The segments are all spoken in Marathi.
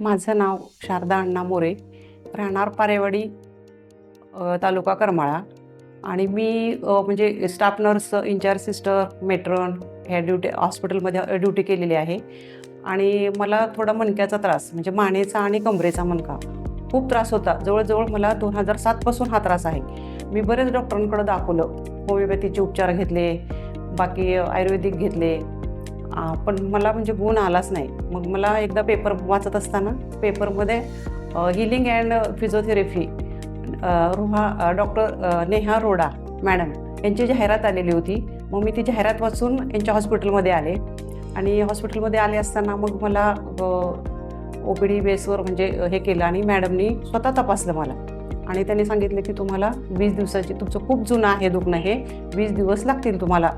माझं नाव शारदा अण्णा मोरे. राहणार पारेवाडी तालुका करमाळा. आणि मी म्हणजे staff nurse in-charge sister matron ह्या ड्युटी हॉस्पिटलमध्ये ड्युटी केलेली आहे. आणि मला थोडा मणक्याचा त्रास म्हणजे मानेचा आणि कमरेचा मणका खूप त्रास होता. जवळजवळ मला दोन हजार सातपासून हा त्रास आहे. मी बरेच डॉक्टरांकडे दाखवलं. होमिओपॅथीचे उपचार घेतले बाकी आयुर्वेदिक घेतले. पण मला म्हणजे गुण आलाच नाही. मग मला एकदा पेपर वाचत असताना पेपरमध्ये healing and physiotherapy Ruha doctor Neha Roda madam यांची जाहिरात आलेली होती मग मी ती जाहिरात वाचून यांच्या हॉस्पिटलमध्ये आले. आणि हॉस्पिटलमध्ये आले असताना मग मला ओ पी डी बेसवर म्हणजे हे केलं आणि मॅडमनी स्वतः तपासलं मला. आणि त्यांनी सांगितलं की तुम्हाला वीस दिवसाची तुमचं खूप जुनं आहे दुखणं हे वीस दिवस लागतील तुम्हाला.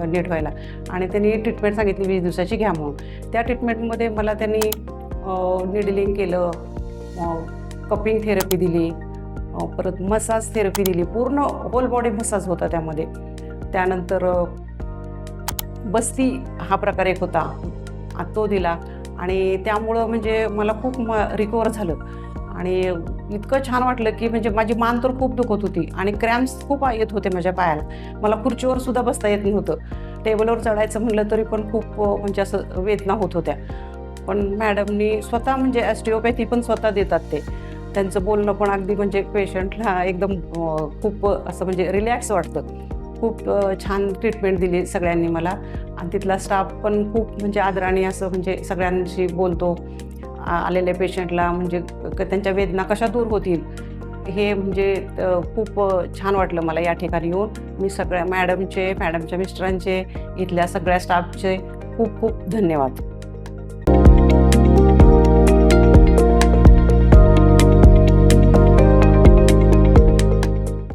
नीट व्हायला. आणि त्यांनी ट्रीटमेंट सांगितली वीस दिवसाची घ्या म्हणून. त्या ट्रीटमेंटमध्ये मला त्यांनी निडलिंग केलं कपिंग थेरपी दिली परत मसाज थेरपी दिली. पूर्ण होल बॉडी मसाज होता त्यामध्ये. त्यानंतर बस्ती हा प्रकार एक होता. तो दिला. आणि त्यामुळं म्हणजे मला खूप म रिकवर झालं. आणि इतकं छान वाटलं की म्हणजे माझी मान तर खूप दुखत होती आणि क्रॅम्स खूप येत होते माझ्या पायाला. मला खुर्चीवर सुद्धा बसता येत नव्हतं. टेबलवर चढायचं म्हणलं तरी पण खूप म्हणजे असं वेदना होत होत्या. पण मॅडमनी स्वतः म्हणजे ॲस्टिओपॅथी पण स्वतः देतात ते. त्यांचं बोलणं पण अगदी म्हणजे पेशंटला एकदम खूप असं म्हणजे रिलॅक्स वाटतं. खूप छान ट्रीटमेंट दिली सगळ्यांनी मला. आणि तिथला स्टाफ पण खूप म्हणजे आदराने असं म्हणजे सगळ्यांशी बोलतो. आलेल्या पेशंटला म्हणजे क- त्यांच्या वेदना कशा दूर होतील? हे म्हणजे खूप छान वाटलं मला या ठिकाणी येऊन. मी सगळ्या मॅडमचे मॅडमच्या मिस्टरांचे इथल्या सगळ्या स्टाफचे खूप खूप धन्यवाद.